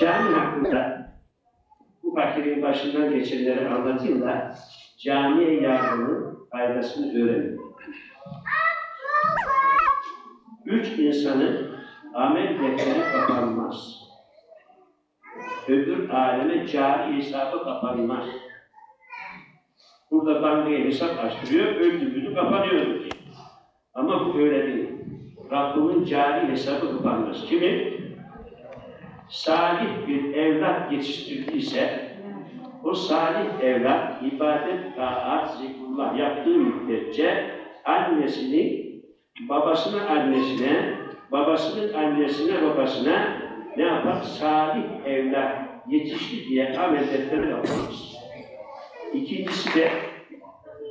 Cami hakkında bu fakirin başından geçenleri anlatayım da camiye yardımın faydasını öğrenin. Üç insanın amel defteri kapanmaz. Öbür aleme cari hesabı kapanmaz. Burada bankaya hesap açtırıyor, öldürdüğünü kapanıyor. diyor. Ama bu öyle değil. Rabbimin cari hesabı kapanmaz. Kimin? Salih bir evlat yetiştirdiyse, o salih evlat ibadet, taat, zikrullah yaptığı müddetçe annesinin, babasının annesine, babasının annesine, babasına ne yapar? Salih evlat yetişti diye amel defteri yapmaz. İkincisi de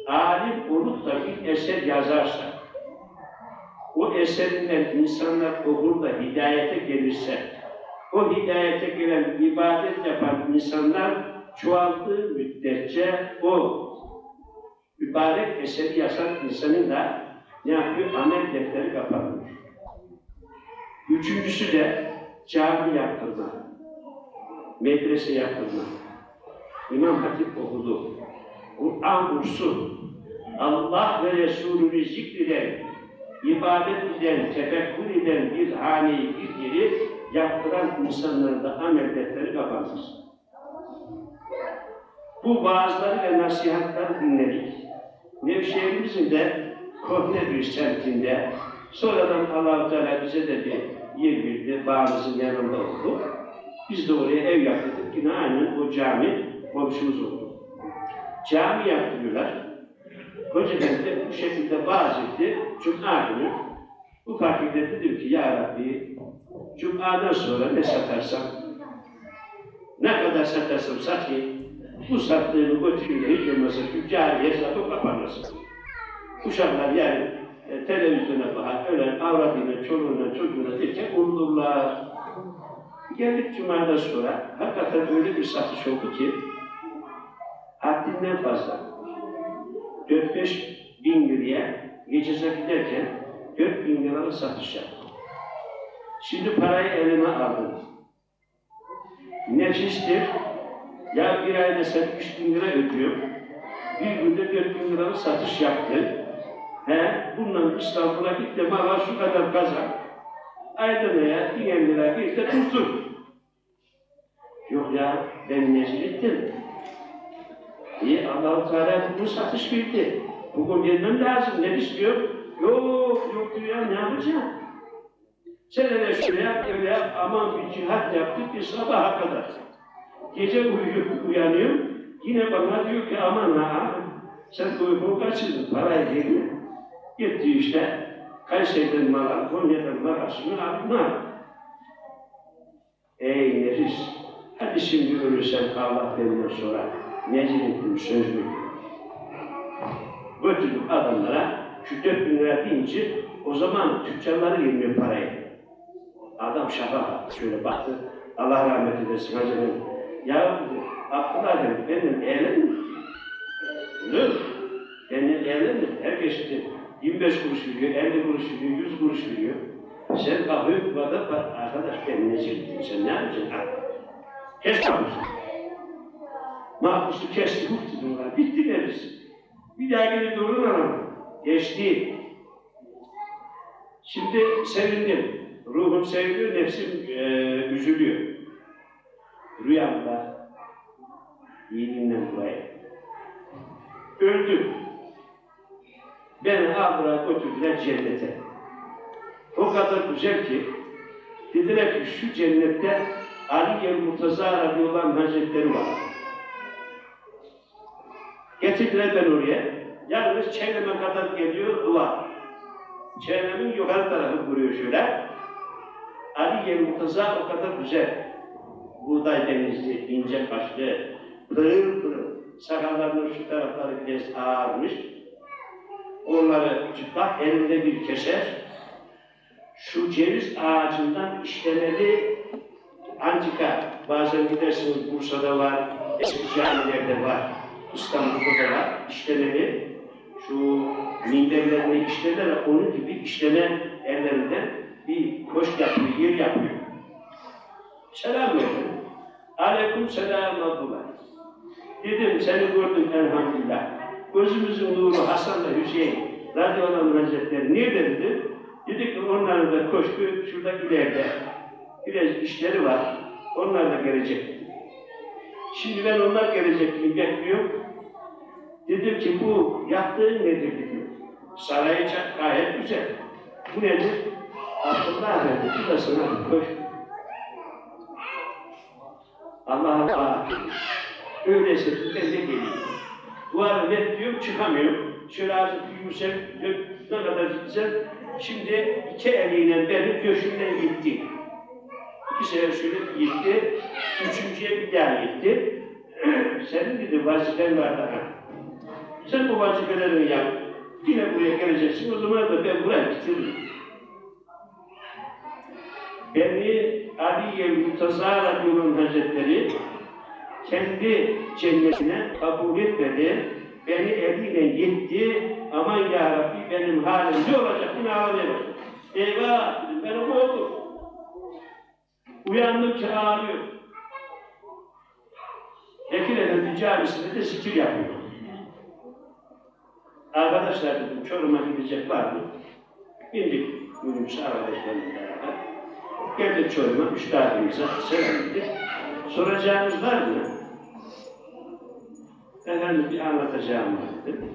alim olup da bir eser yazarsa, o eserinden insanlar okur da hidayete gelirse, o hidayete gelen ibadet yapan insanlar çoğaldığı müddetçe o mübarek eseri yazan insanın da ne yapıyor? Amel defteri kapanıyor. Üçüncüsü de cami yaptırma, medrese yaptırma. İmam Hatip okudu. Kur'an kursu, Allah ve Resulü'nü zikreden, ibadet eden, tefekkür eden bir haneyi, bir yeri yaptıran insanların da amel defteri kapanır. Bu vaazları ve nasihatları dinledik. Nevşehir'imizin de Kohne bir semtinde sonradan Allah-u Teala bize de bir yer verdi, bağımızın yanında oldu. Biz de oraya ev yaptık. Yine aynen o cami komşumuz oldu. Cami yaptırıyorlar. Kocaeli de bu şekilde vaaz etti. Cuma günü bu fakirde dedim ki Ya Rabbi Cuma'dan sonra ne satarsam ne kadar satarsam satayım bu sattığımı götüreyim de hiç olmazsa şu cari hesabı kapanmasın. Uşaklar yani e, televizyona bakar, ölen avradıyla, çoluğuna, çocuğuna derken olurlar. Geldik Cuma'dan sonra hakikaten öyle bir satış oldu ki haddinden fazla 4-5 bin liraya gecese giderken 4 bin liralık satış yaptım. Şimdi parayı elime aldım. Nefistir. Ya bir ayda sen 3 bin lira ödüyorum. Bir günde 4 bin liralık satış yaptın. He, bundan İstanbul'a git de bana şu kadar kazan. Aydın'a bin lira bir de dursun. Yok ya, ben nezil ettim. İyi, Allah-u Teala bunu satış bildi. Bugün gelmem lazım, ne istiyor? Yok, yok diyor ya, ne yapacağım? Sen hele şöyle yap, öyle aman bir cihat yaptık bir sabaha kadar. Gece uyuyup uyanıyorum, yine bana diyor ki aman ha, sen uykunu kaçırdın, parayı verme. Gitti işte, Kayseri'den mal al, Konya'dan mal al, şunu al. Ey nefis, hadi şimdi ölürsen Allah benden sonra nezil ettim söz mü? Götürdüm adamlara, şu dört bin lira deyince o zaman tüccarları vermiyor parayı. Adam şafa şöyle baktı. Allah rahmet eylesin hacı. Ya Abdullah dedi, benim mi? Ne? Benim mi? Herkes dedi, 25 kuruş veriyor, 50 kuruş veriyor, 100 kuruş veriyor. Sen adam, bak, arkadaş ben ne çektim, sen ne yapacaksın? Kes kapısı. Mahpusu kesti, muhtu bunlar, bitti deriz. Bir daha geri durun ama, geçti. Şimdi sevindim. Ruhum seviliyor, nefsim e, üzülüyor. Rüyamda iyiliğinden dolayı. Öldüm. Beni aldılar götürdüler cennete. O kadar güzel ki dediler ki şu cennette Ali Murtaza radıyallahu hazretleri var. Getirdiler ben oraya. Yalnız çevreme kadar geliyor duvar. Çevremin yukarı tarafı vuruyor şöyle. Ali Yer Murtaza o kadar güzel. Buğday denizli, ince kaşlı, pırıl pırıl. Sakallarının şu tarafları biraz ağarmış. Onları çıplak elinde bir keser. Şu ceviz ağacından işlemeli antika. Bazen gidersiniz Bursa'da var, eski camilerde var, İstanbul'da da var. işlemeli şu minderlerini işlerler onun gibi işleme ellerinden bir koş yapıyor, yer yapıyor. Selam verdim. Aleyküm selam Abdullah. Dedim seni gördüm elhamdülillah. Gözümüzün nuru Hasan'la Hüseyin radıyallahu hazretleri nerede dedi? Dedik ki onlar da koştu şurada ileride. Biraz işleri var. Onlar da gelecek. Şimdi ben onlar gelecek diye bekliyorum. Dedim ki bu yaptığın nedir dedim. Sarayı çok gayet güzel. Bu nedir? Abdullah verdi. Bu da sana bir koş. Allah'a bağlı. Öyleyse ben de geliyorum. Duvarı net diyorum çıkamıyorum. Şöyle bir yüksek, ne kadar gitsem. Şimdi iki eliyle beni göğsümden gitti. İki sefer şöyle gitti. Üçüncüye bir daha gitti. Senin dedi vazifen var daha. Sen bu vazifelerini yap. Yine buraya geleceksin. O zaman da ben burayı bitiririm. Beni Ali Murtaza Radyo'nun Hazretleri kendi cennetine kabul etmedi. Beni eliyle gitti. Aman ya Rabbi benim halim ne olacak? Yine başladı. Eyvah dedim ben onu oldum. Uyandıkça ağlıyor. Bekir Efendi camisinde de zikir yapıyor. Arkadaşlar dedim Çorum'a gidecek var mı? Bindik minibüs arkadaşlarımla beraber. Geldik Çorum'a, üstadımıza selam verdik. Soracağınız var mı? Efendim bir anlatacağım var dedim.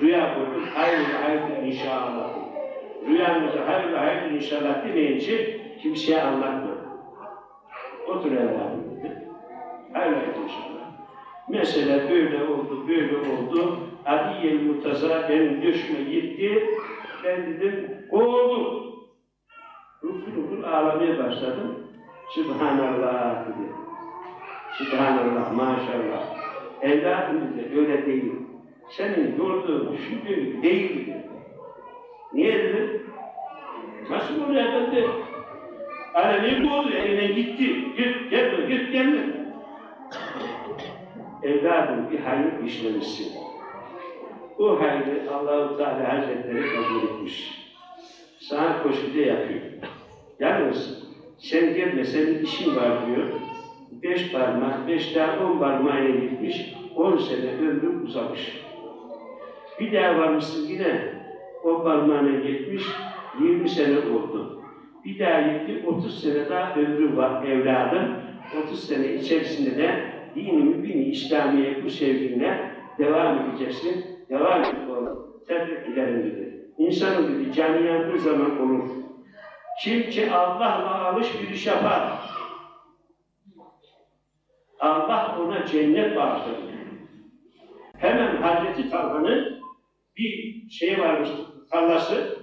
Rüya gördüm, hayırlı hayırlı inşallah. Rüyanızda hayırlı hayırlı inşallah demeyince kimseye anlatma. Otur evladım dedi. Hayırlı hayırlı inşallah. Mesele böyle oldu, böyle oldu. Adiye Murtaza benim düşme gitti. Ben dedim, oldu. Ruful ruful ağlamaya başladım. Sübhanallah dedi. Sübhanallah, maşallah. Evladım dedi, öyle değil. Senin gördüğün, düşündüğün değil dedi. Niye dedi? Nasıl oluyor efendi? Alemi bu oldu, eline gitti. Git, gelme, git, gelme. Evladım bir hayır işlemişsin. O hayrı Allah-u Teala Hazretleri kabul etmiş. Sana koşucu yapıyor. Yalnız sen gelme, senin işin var diyor. Beş parmak, beş tane on parmağına gitmiş, on sene ömrüm uzamış. Bir daha varmışsın yine, on parmağına gitmiş, yirmi sene oldu. Bir daha gitti, otuz sene daha ömrü var evladım. Otuz sene içerisinde de dini mübini İslamiye bu sevginle devam edeceksin. Devam et oğlum. Tebrik ederim dedi. İnsanın dedi canı yandığı zaman olur. Kim ki Allah'la alışveriş yapar, Allah ona cennet bağışlar. Hemen Hazreti Talha'nın bir şey varmış, tarlası.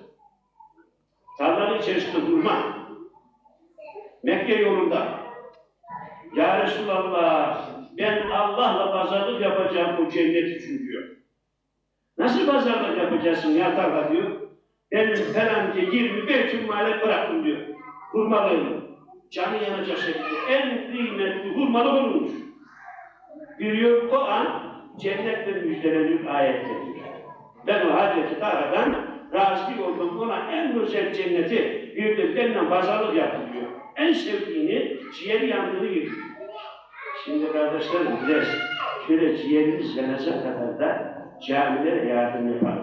Tarlanın içerisinde durma. Mekke yolunda. Ya Resulallah, ben Allah'la pazarlık yapacağım bu cennet için diyor. Nasıl pazarlık yapacaksın ya tarla diyor. Benim falan diye 25 hurmalık bıraktım diyor. Hurmalığını. Canı yanacak şekilde. En kıymetli hurmalık olmuş. Biliyor o an cennetle müjdeleniyor ayet geliyor. Ben o Hazreti Tarha'dan razı oldum. Ona en güzel cenneti bir benimle pazarlık yaptı diyor. En sevdiğini, ciğeri yandığını yediyor. Şimdi kardeşlerim biraz şöyle ciğerimiz yanacak kadar da camilere yardım yapalım.